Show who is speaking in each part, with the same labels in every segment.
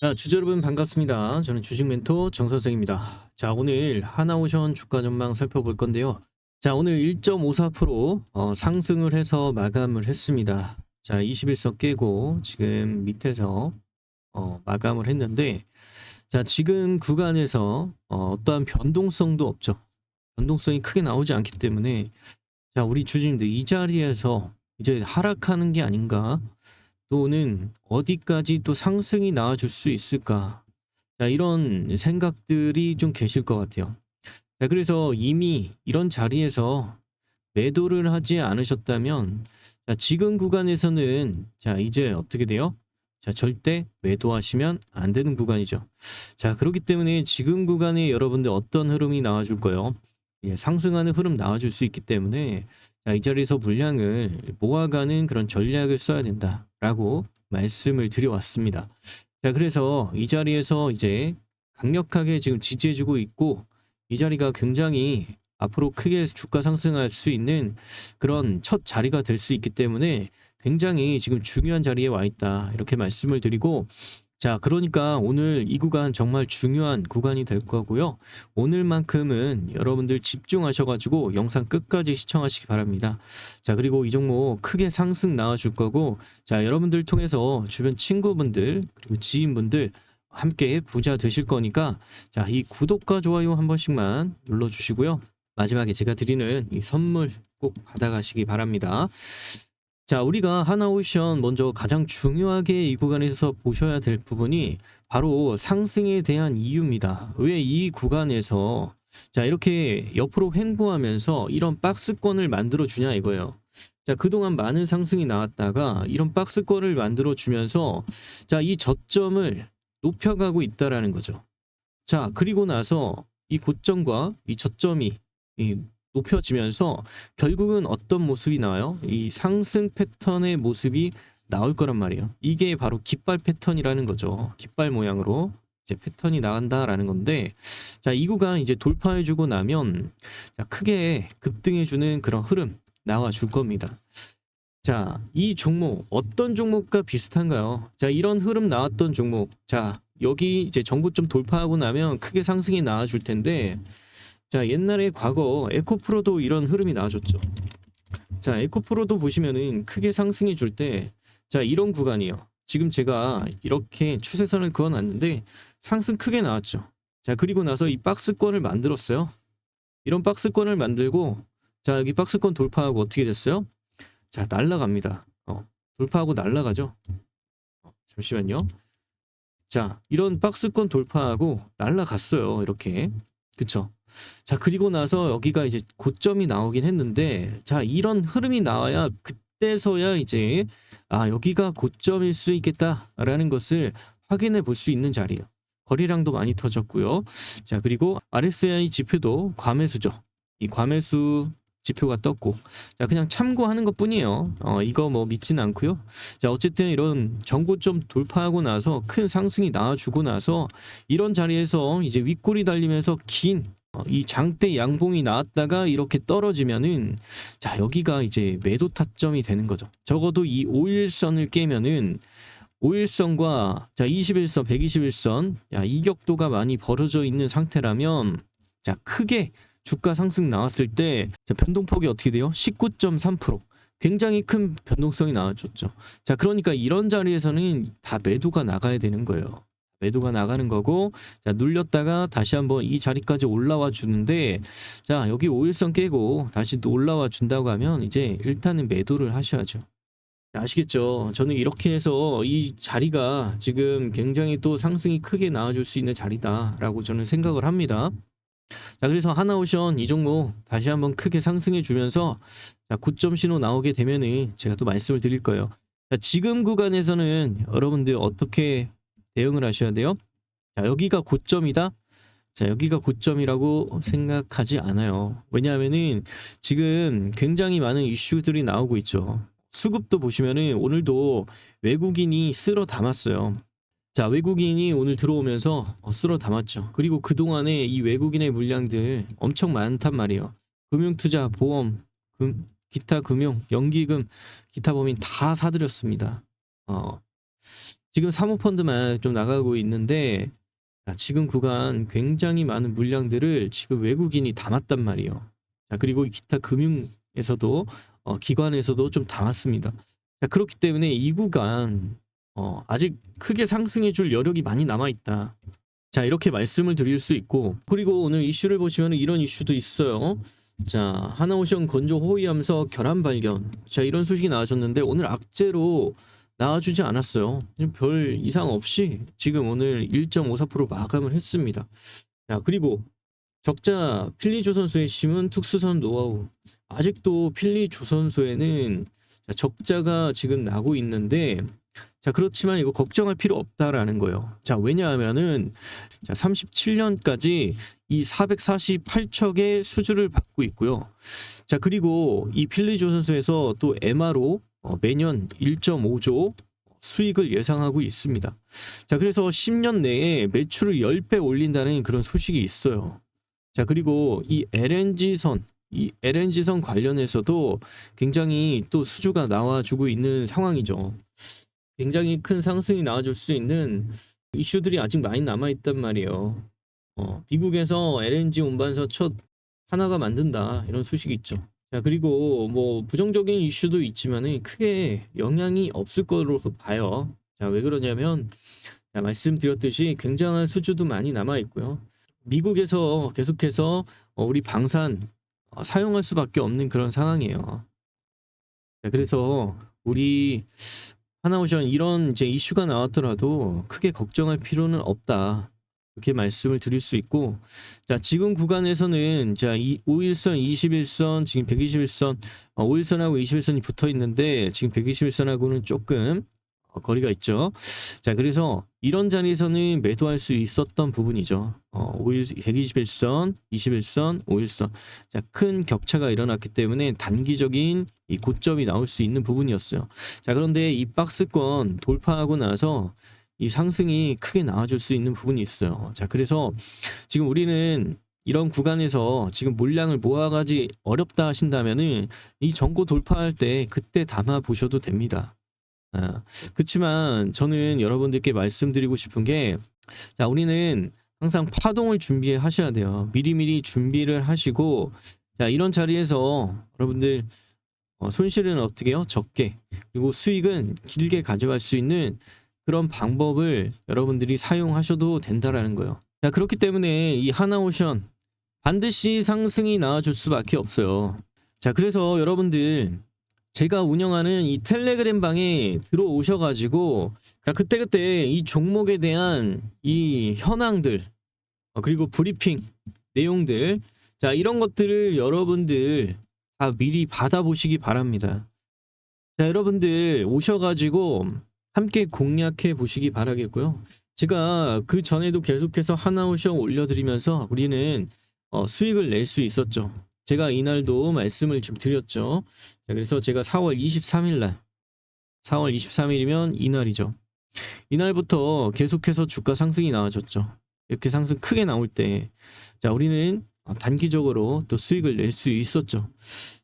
Speaker 1: 자, 주주 여러분 반갑습니다. 저는 주식 멘토 정 선생입니다. 자, 오늘 하나오션 주가 전망 살펴볼 건데요. 자, 오늘 1.54% 어, 상승을 해서 마감을 했습니다. 자, 21선 깨고 지금 밑에서 어, 마감을 했는데 자, 지금 구간에서 어, 어떠한 변동성도 없죠. 변동성이 크게 나오지 않기 때문에 자, 우리 주주님들 이 자리에서 이제 하락하는 게 아닌가 또는 어디까지 또 상승이 나와줄 수 있을까? 자, 이런 생각들이 좀 계실 것 같아요. 자, 그래서 이미 이런 자리에서 매도를 하지 않으셨다면, 자, 지금 구간에서는, 자, 이제 어떻게 돼요? 자, 절대 매도하시면 안 되는 구간이죠. 자, 그렇기 때문에 지금 구간에 여러분들 어떤 흐름이 나와줄 거예요? 예, 상승하는 흐름 나와줄 수 있기 때문에, 자, 이 자리에서 물량을 모아가는 그런 전략을 써야 된다 라고 말씀을 드려왔습니다. 자, 그래서 이 자리에서 이제 강력하게 지금 지지해주고 있고 이 자리가 굉장히 앞으로 크게 주가 상승할 수 있는 그런 첫 자리가 될 수 있기 때문에 굉장히 지금 중요한 자리에 와 있다 이렇게 말씀을 드리고 자 그러니까 오늘 이 구간 정말 중요한 구간이 될 거고요. 오늘만큼은 여러분들 집중하셔가지고 영상 끝까지 시청하시기 바랍니다. 자 그리고 이 종목 크게 상승 나와줄 거고 자 여러분들 통해서 주변 친구분들 그리고 지인분들 함께 부자 되실 거니까 자 이 구독과 좋아요 한 번씩만 눌러 주시고요. 마지막에 제가 드리는 이 선물 꼭 받아가시기 바랍니다 자 우리가 하나오션 먼저 가장 중요하게 이 구간에서 보셔야 될 부분이 바로 상승에 대한 이유입니다. 왜 이 구간에서? 자 이렇게 옆으로 횡보하면서 이런 박스권을 만들어 주냐 이거예요. 자, 그동안 많은 상승이 나왔다가 이런 박스권을 만들어 주면서 자, 이 저점을 높여가고 있다라는 거죠. 자, 그리고 나서 이 고점과 이 저점이 이 높여지면서 결국은 어떤 모습이 나와요? 이 상승 패턴의 모습이 나올 거란 말이에요. 이게 바로 깃발 패턴이라는 거죠. 깃발 모양으로 이제 패턴이 나간다라는 건데 자, 이 구간 이제 돌파해 주고 나면 자, 크게 급등해 주는 그런 흐름 나와 줄 겁니다. 자, 이 종목 어떤 종목과 비슷한가요? 자, 이런 흐름 나왔던 종목. 자, 여기 이제 정고점 돌파하고 나면 크게 상승이 나와 줄 텐데 자, 옛날에 과거 에코프로도 이런 흐름이 나와줬죠. 자, 에코프로도 보시면은 크게 상승해 줄 때 자, 이런 구간이요. 지금 제가 이렇게 추세선을 그어 놨는데 상승 크게 나왔죠. 자, 그리고 나서 이 박스권을 만들었어요. 이런 박스권을 만들고 자, 여기 박스권 돌파하고 어떻게 됐어요? 자, 날라갑니다. 어, 돌파하고 날라가죠. 어, 잠시만요. 자, 이런 박스권 돌파하고 날라갔어요. 이렇게. 그쵸? 자, 그리고 나서 여기가 이제 고점이 나오긴 했는데, 자, 이런 흐름이 나와야 그때서야 이제, 아, 여기가 고점일 수 있겠다라는 것을 확인해 볼 수 있는 자리예요. 거래량도 많이 터졌고요. 자, 그리고 RSI 지표도 과매수죠. 이 과매수 지표가 떴고. 자 그냥 참고하는 것 뿐이에요. 어 이거 뭐 믿지는 않고요. 자 어쨌든 이런 정고점 돌파하고 나서 큰 상승이 나와주고 나서 이런 자리에서 이제 윗골이 달리면서 긴 어, 이 장대 양봉이 나왔다가 이렇게 떨어지면은 자 여기가 이제 매도 타점이 되는 거죠. 적어도 이 5일선을 깨면은 5일선과 자 21선 121선 야 이격도가 많이 벌어져 있는 상태라면 자 크게 주가 상승 나왔을 때 자, 변동폭이 어떻게 돼요? 19.3% 굉장히 큰 변동성이 나와줬죠. 자 그러니까 이런 자리에서는 다 매도가 나가야 되는 거예요. 매도가 나가는 거고 자 눌렸다가 다시 한번 이 자리까지 올라와 주는데 자 여기 5일선 깨고 다시 또 올라와 준다고 하면 이제 일단은 매도를 하셔야죠. 아시겠죠? 저는 이렇게 해서 이 자리가 지금 굉장히 또 상승이 크게 나와줄 수 있는 자리다라고 저는 생각을 합니다. 자 그래서 하나오션 이 종목 다시 한번 크게 상승해 주면서 자 고점 신호 나오게 되면은 제가 또 말씀을 드릴 거예요. 자 지금 구간에서는 여러분들 어떻게 대응을 하셔야 돼요? 자 여기가 고점이다. 자 여기가 고점이라고 생각하지 않아요. 왜냐하면은 지금 굉장히 많은 이슈들이 나오고 있죠. 수급도 보시면은 오늘도 외국인이 쓸어 담았어요. 자, 외국인이 오늘 들어오면서 어, 쓸어 담았죠. 그리고 그동안에 이 외국인의 물량들 엄청 많단 말이에요. 금융투자, 보험, 금, 기타 금융, 연기금, 기타 범인 다 사들였습니다. 어, 지금 사모펀드만 좀 나가고 있는데 자, 지금 구간 굉장히 많은 물량들을 지금 외국인이 담았단 말이에요. 자, 그리고 기타 금융에서도 어, 기관에서도 좀 담았습니다. 자, 그렇기 때문에 이 구간 어, 아직 크게 상승해 줄 여력이 많이 남아 있다. 자, 이렇게 말씀을 드릴 수 있고 그리고 오늘 이슈를 보시면 이런 이슈도 있어요. 자, 하나오션 건조 호위하면서 결함 발견. 자, 이런 소식이 나와줬는데 오늘 악재로 나와주지 않았어요. 별 이상 없이 지금 오늘 1.54% 마감을 했습니다. 자, 그리고 적자 필리 조선소의 심은 특수선 노하우. 아직도 필리 조선소에는 자, 적자가 지금 나고 있는데 자, 그렇지만 이거 걱정할 필요 없다라는 거예요. 자, 왜냐하면은 자, 37년까지 이 448척의 수주를 받고 있고요. 자, 그리고 이 필리 조선소에서 또 MRO 어, 매년 1.5조 수익을 예상하고 있습니다. 자, 그래서 10년 내에 매출을 10배 올린다는 그런 소식이 있어요. 자, 그리고 이 LNG선, 이 LNG선 관련해서도 굉장히 또 수주가 나와주고 있는 상황이죠. 굉장히 큰 상승이 나와줄 수 있는 이슈들이 아직 많이 남아있단 말이에요. 어, 미국에서 LNG 운반선 첫 하나가 만든다 이런 소식이 있죠. 자 그리고 뭐 부정적인 이슈도 있지만은 크게 영향이 없을 거로 봐요. 자 왜 그러냐면 자, 말씀드렸듯이 굉장한 수주도 많이 남아 있고요. 미국에서 계속해서 어, 우리 방산 어, 사용할 수밖에 없는 그런 상황이에요. 자, 그래서 우리 하나오션 이런 이제 이슈가 나왔더라도 크게 걱정할 필요는 없다. 이렇게 말씀을 드릴 수 있고 자 지금 구간에서는 자 이, 5일선 21선 지금 121선 어, 5일선하고 21선이 붙어 있는데 지금 121선하고는 조금 어, 거리가 있죠 자 그래서 이런 자리에서는 매도할 수 있었던 부분이죠 어, 5일 121선 21선 5일선 자 큰 격차가 일어났기 때문에 단기적인 이 고점이 나올 수 있는 부분이었어요 자 그런데 이 박스권 돌파하고 나서 이 상승이 크게 나와줄 수 있는 부분이 있어요. 자, 그래서 지금 우리는 이런 구간에서 지금 물량을 모아가지 어렵다 하신다면은 이 전고 돌파할 때 그때 담아 보셔도 됩니다. 아, 그렇지만 저는 여러분들께 말씀드리고 싶은 게, 자, 우리는 항상 파동을 준비하셔야 돼요. 미리미리 준비를 하시고, 자, 이런 자리에서 여러분들 어, 손실은 어떻게 해요? 적게. 그리고 수익은 길게 가져갈 수 있는 그런 방법을 여러분들이 사용하셔도 된다라는 거예요. 자, 그렇기 때문에 이 하나오션 반드시 상승이 나와줄 수밖에 없어요. 자, 그래서 여러분들 제가 운영하는 이 텔레그램 방에 들어오셔가지고 그때그때 이 종목에 대한 이 현황들 어, 그리고 브리핑 내용들 자 이런 것들을 여러분들 다 미리 받아보시기 바랍니다. 자 여러분들 오셔가지고 함께 공략해 보시기 바라겠고요. 제가 그 전에도 계속해서 하나오션 올려드리면서 우리는 어, 수익을 낼 수 있었죠. 제가 이날도 말씀을 좀 드렸죠. 자, 그래서 제가 4월 23일 날, 4월 23일이면 이날이죠. 이날부터 계속해서 주가 상승이 나와줬죠. 이렇게 상승 크게 나올 때, 자, 우리는 단기적으로 또 수익을 낼 수 있었죠.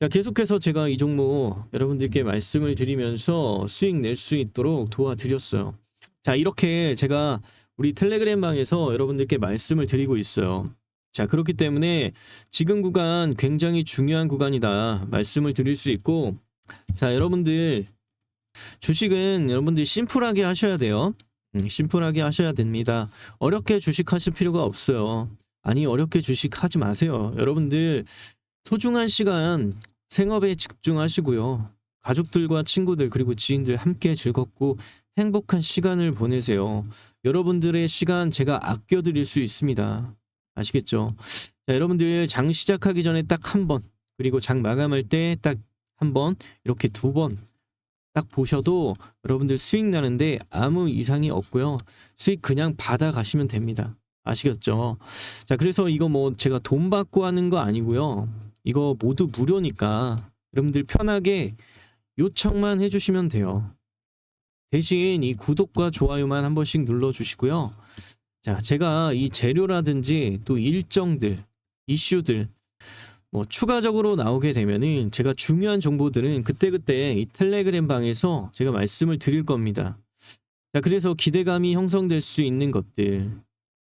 Speaker 1: 자, 계속해서 제가 이 종목 여러분들께 말씀을 드리면서 수익 낼 수 있도록 도와드렸어요. 자, 이렇게 제가 우리 텔레그램 방에서 여러분들께 말씀을 드리고 있어요. 자, 그렇기 때문에 지금 구간 굉장히 중요한 구간이다. 말씀을 드릴 수 있고, 자, 여러분들 주식은 여러분들 심플하게 하셔야 돼요. 음, 심플하게 하셔야 됩니다. 어렵게 주식하실 필요가 없어요. 아니 어렵게 주식하지 마세요. 여러분들 소중한 시간 생업에 집중하시고요. 가족들과 친구들 그리고 지인들 함께 즐겁고 행복한 시간을 보내세요. 여러분들의 시간 제가 아껴드릴 수 있습니다. 아시겠죠? 자, 여러분들 장 시작하기 전에 딱 한 번, 그리고 장 마감할 때 딱 한 번, 이렇게 두 번 딱 보셔도 여러분들 수익 나는데 아무 이상이 없고요. 수익 그냥 받아 가시면 됩니다. 아시겠죠? 자, 그래서 이거 뭐 제가 돈 받고 하는 거 아니고요. 이거 모두 무료니까 여러분들 편하게 요청만 해주시면 돼요. 대신 이 구독과 좋아요만 한 번씩 눌러주시고요. 자, 제가 이 재료라든지 또 일정들, 이슈들, 뭐 추가적으로 나오게 되면은 제가 중요한 정보들은 그때그때 이 텔레그램 방에서 제가 말씀을 드릴 겁니다. 자, 그래서 기대감이 형성될 수 있는 것들,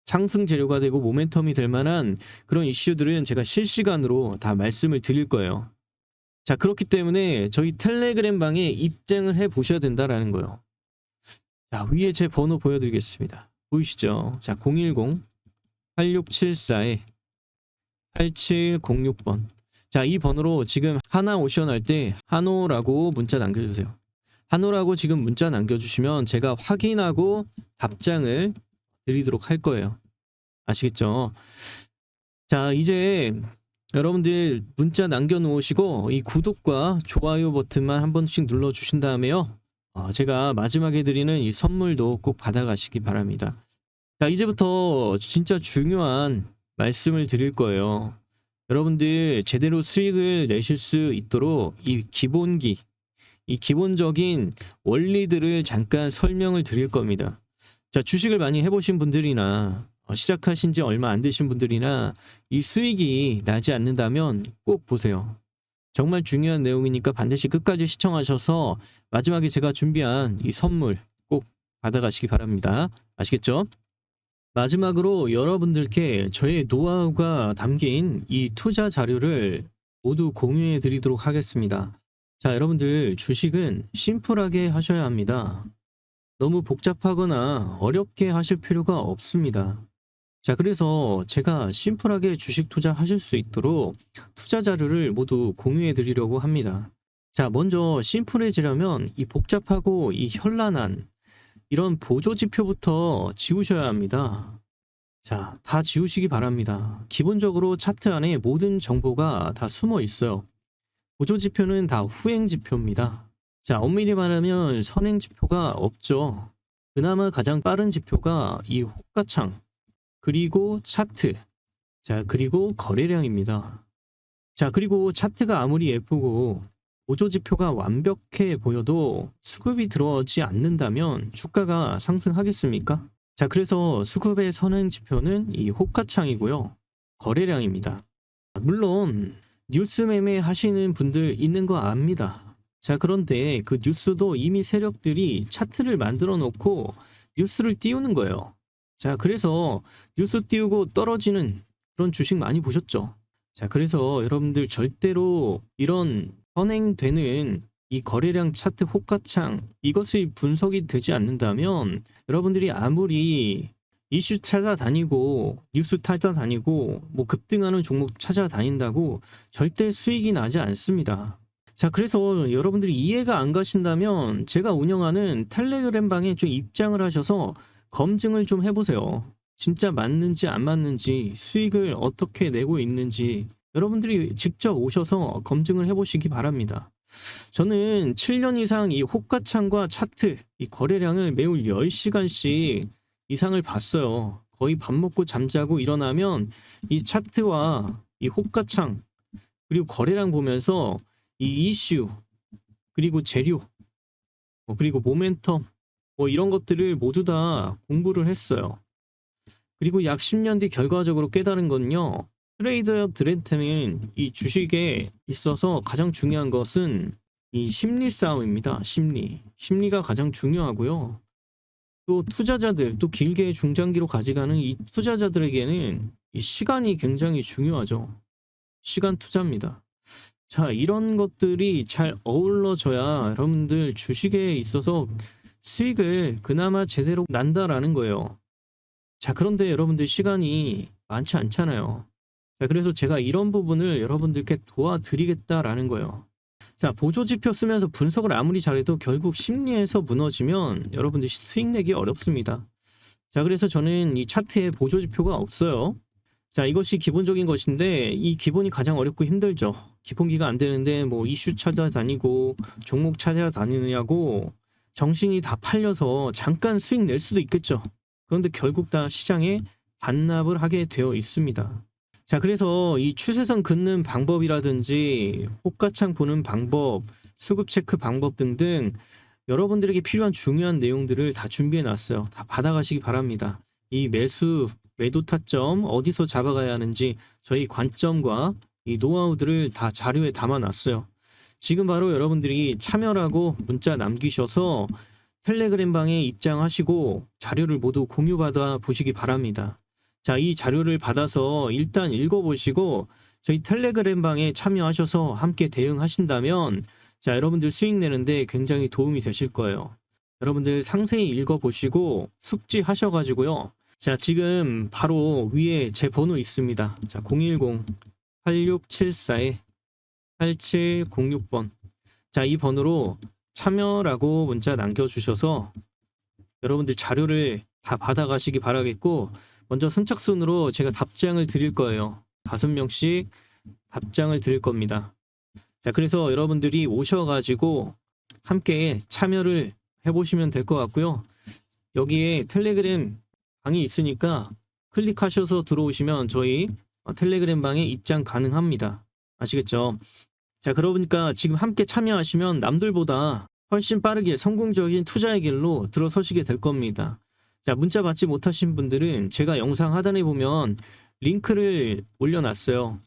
Speaker 1: 상승 재료가 되고 모멘텀이 될 만한 그런 이슈들은 제가 실시간으로 다 말씀을 드릴 거예요. 자, 그렇기 때문에 저희 텔레그램 방에 입장을 해 보셔야 된다라는 거예요. 자, 위에 제 번호 보여드리겠습니다. 보이시죠? 자, 010 8674에 8706번. 자, 이 번호로 지금 하나 오션 할 때 한호라고 문자 남겨주세요. 한호라고 지금 문자 남겨주시면 제가 확인하고 답장을 드리도록 할 거예요. 아시겠죠? 자, 이제 여러분들 문자 남겨놓으시고 이 구독과 좋아요 버튼만 한 번씩 눌러주신 다음에요. 어, 제가 마지막에 드리는 이 선물도 꼭 받아가시기 바랍니다. 자, 이제부터 진짜 중요한 말씀을 드릴 거예요. 여러분들 제대로 수익을 내실 수 있도록 이 기본기, 이 기본적인 원리들을 잠깐 설명을 드릴 겁니다. 자, 주식을 많이 해보신 분들이나 어, 시작하신 지 얼마 안 되신 분들이나 이 수익이 나지 않는다면 꼭 보세요. 정말 중요한 내용이니까 반드시 끝까지 시청하셔서 마지막에 제가 준비한 이 선물 꼭 받아가시기 바랍니다. 아시겠죠? 마지막으로 여러분들께 저의 노하우가 담긴 이 투자 자료를 모두 공유해 드리도록 하겠습니다. 자, 여러분들 주식은 심플하게 하셔야 합니다. 너무 복잡하거나 어렵게 하실 필요가 없습니다. 자, 그래서 제가 심플하게 주식 투자하실 수 있도록 투자 자료를 모두 공유해 드리려고 합니다. 자, 먼저 심플해지려면 이 복잡하고 이 현란한 이런 보조 지표부터 지우셔야 합니다. 자, 다 지우시기 바랍니다. 기본적으로 차트 안에 모든 정보가 다 숨어 있어요. 보조 지표는 다 후행 지표입니다. 자, 엄밀히 말하면 선행 지표가 없죠. 그나마 가장 빠른 지표가 이 호가창, 그리고 차트, 자, 그리고 거래량입니다. 자, 그리고 차트가 아무리 예쁘고 보조 지표가 완벽해 보여도 수급이 들어오지 않는다면 주가가 상승하겠습니까? 자, 그래서 수급의 선행 지표는 이 호가창이고요. 거래량입니다. 물론 뉴스 매매 하시는 분들 있는 거 압니다. 자, 그런데 그 뉴스도 이미 세력들이 차트를 만들어 놓고 뉴스를 띄우는 거예요. 자, 그래서 뉴스 띄우고 떨어지는 그런 주식 많이 보셨죠? 자, 그래서 여러분들 절대로 이런 선행되는 이 거래량 차트 호가창 이것이 분석이 되지 않는다면 여러분들이 아무리 이슈 찾아다니고 뉴스 찾아다니고 뭐 급등하는 종목 찾아다닌다고 절대 수익이 나지 않습니다. 자 그래서 여러분들이 이해가 안 가신다면 제가 운영하는 텔레그램 방에 좀 입장을 하셔서 검증을 좀 해보세요. 진짜 맞는지 안 맞는지 수익을 어떻게 내고 있는지 여러분들이 직접 오셔서 검증을 해보시기 바랍니다. 저는 7년 이상 이 호가창과 차트, 이 거래량을 매우 10시간씩 이상을 봤어요. 거의 밥 먹고 잠자고 일어나면 이 차트와 이 호가창, 그리고 거래량 보면서 이 이슈, 그리고 재료, 뭐 그리고 모멘텀, 뭐 이런 것들을 모두 다 공부를 했어요. 그리고 약 10년 뒤 결과적으로 깨달은 건요. 트레이더 드렌트는 이 주식에 있어서 가장 중요한 것은 이 심리 싸움입니다. 심리. 심리가 가장 중요하고요. 또 투자자들, 또 길게 중장기로 가져가는 이 투자자들에게는 이 시간이 굉장히 중요하죠. 시간 투자입니다. 자, 이런 것들이 잘 어우러져야 여러분들 주식에 있어서 수익을 그나마 제대로 난다라는 거예요. 자, 그런데 여러분들 시간이 많지 않잖아요. 자, 그래서 제가 이런 부분을 여러분들께 도와드리겠다라는 거예요. 자, 보조 지표 쓰면서 분석을 아무리 잘해도 결국 심리에서 무너지면 여러분들 수익 내기 어렵습니다. 자, 그래서 저는 이 차트에 보조 지표가 없어요. 자, 이것이 기본적인 것인데 이 기본이 가장 어렵고 힘들죠. 기본기가 안 되는데 뭐 이슈 찾아다니고 종목 찾아다니느냐고 정신이 다 팔려서 잠깐 수익 낼 수도 있겠죠. 그런데 결국 다 시장에 반납을 하게 되어 있습니다. 자, 그래서 이 추세선 긋는 방법이라든지 호가창 보는 방법, 수급 체크 방법 등등 여러분들에게 필요한 중요한 내용들을 다 준비해 놨어요. 다 받아가시기 바랍니다. 이 매수, 매도 타점 어디서 잡아가야 하는지 저희 관점과 이 노하우들을 다 자료에 담아 놨어요. 지금 바로 여러분들이 참여라고 문자 남기셔서 텔레그램 방에 입장하시고 자료를 모두 공유받아 보시기 바랍니다. 자, 이 자료를 받아서 일단 읽어보시고 저희 텔레그램 방에 참여하셔서 함께 대응하신다면 자, 여러분들 수익 내는데 굉장히 도움이 되실 거예요. 여러분들 상세히 읽어보시고 숙지하셔가지고요. 자, 지금 바로 위에 제 번호 있습니다. 자, 010-8674에 8706번. 자, 이 번호로 참여라고 문자 남겨주셔서 여러분들 자료를 다 받아가시기 바라겠고, 먼저 선착순으로 제가 답장을 드릴 거예요. 다섯 명씩 답장을 드릴 겁니다. 자, 그래서 여러분들이 오셔가지고 함께 참여를 해보시면 될 것 같고요. 여기에 텔레그램 방이 있으니까 클릭하셔서 들어오시면 저희 어, 텔레그램 방에 입장 가능합니다. 아시겠죠? 자, 그러니까 지금 함께 참여하시면 남들보다 훨씬 빠르게 성공적인 투자의 길로 들어서시게 될 겁니다. 자, 문자 받지 못하신 분들은 제가 영상 하단에 보면 링크를 올려놨어요.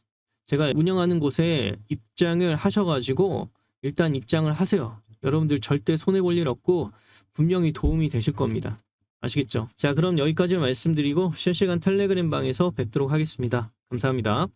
Speaker 1: 제가 운영하는 곳에 입장을 하셔가지고 일단 입장을 하세요. 여러분들 절대 손해볼 일 없고 분명히 도움이 되실 겁니다. 아시겠죠? 자, 그럼 여기까지 말씀드리고 실시간 텔레그램 방에서 뵙도록 하겠습니다. 감사합니다.